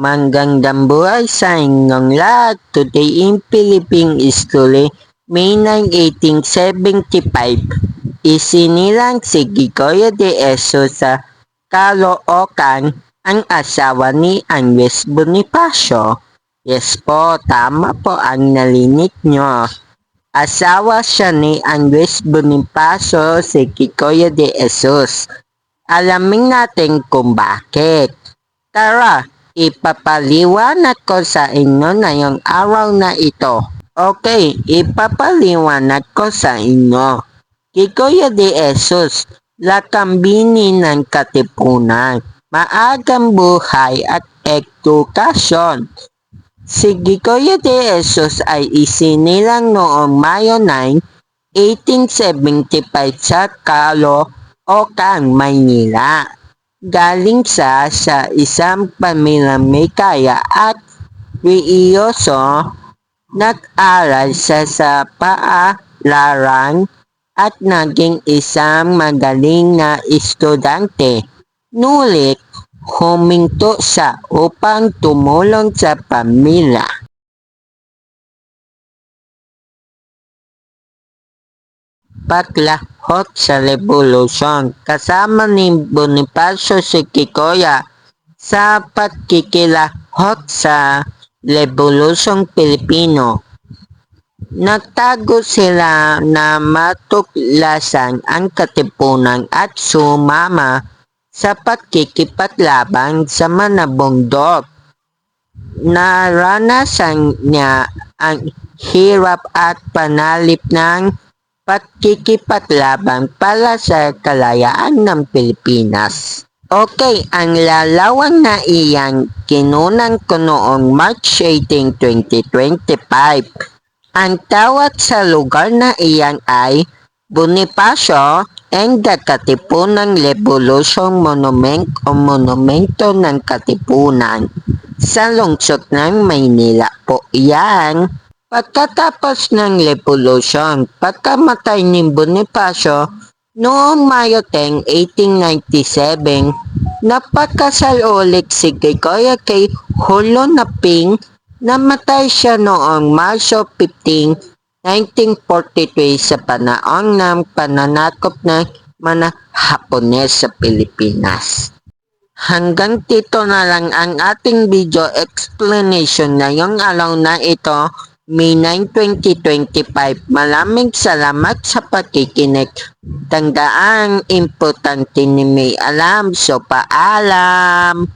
Manggandang buhay sa inyong lahat. Today in Philippine History, May 9, 1875, isinilang si Gigoyo de Eso sa Caloocan ang asawa ni Andres Bonifacio. Yes po, tama po ang nalinig nyo. Asawa siya ni Andres Bonifacio si Gigoyo de Jesus. Alamin natin kung bakit. Tara, ipapaliwanag ko sa inyo na yung araw na ito. Okay, ipapaliwanag ko sa inyo. Kikoya de Jesus, lakambini ng katipunan, maagang buhay at edukasyon. Si Gigoyo de Jesus ay isinilang noong Mayo 9, 1875 sa Caloocan, Maynila galing sa sa isang pamilyang may kaya at riyoso, nag-aral sa sa paaralan at naging isang magaling na estudyante. Nulit, huminto siya upang tumulong sa pamilya. Paglahot sa revolusyon kasama ni Bonifacio Siquikoya sa pagkikilahot sa revolusyong Pilipino. Nagtago sila na matuklasan ang katipunan at sumama sa pagkikipaglaban sa manabundok. Naranasan niya ang hirap at panalip ng pagkikipaglaban para sa kalayaan ng Pilipinas. Okay, ang lalawang na iyan kinunan ko noong March 18, 2025. Ang tawag sa lugar na iyan ay Bonifacio and the Katipunan Revolution Monument o Monumento ng Katipunan sa lungsod ng Maynila po iyan. Pagkatapos ng revolusyon, pagkamatay ni Bonifacio noong Mayo 10, 1897, napakasal ulit si Gregorio kay Hulo Naping namatay siya noong Marso 15, 1943 sa panahon ng pananakop ng mga Hapones sa Pilipinas. Hanggang dito na lang ang ating video explanation ngayong araw na ito May 9, 2025. Maraming salamat sa pakikinig. Tandaan, importante ni may alam. So, paalam!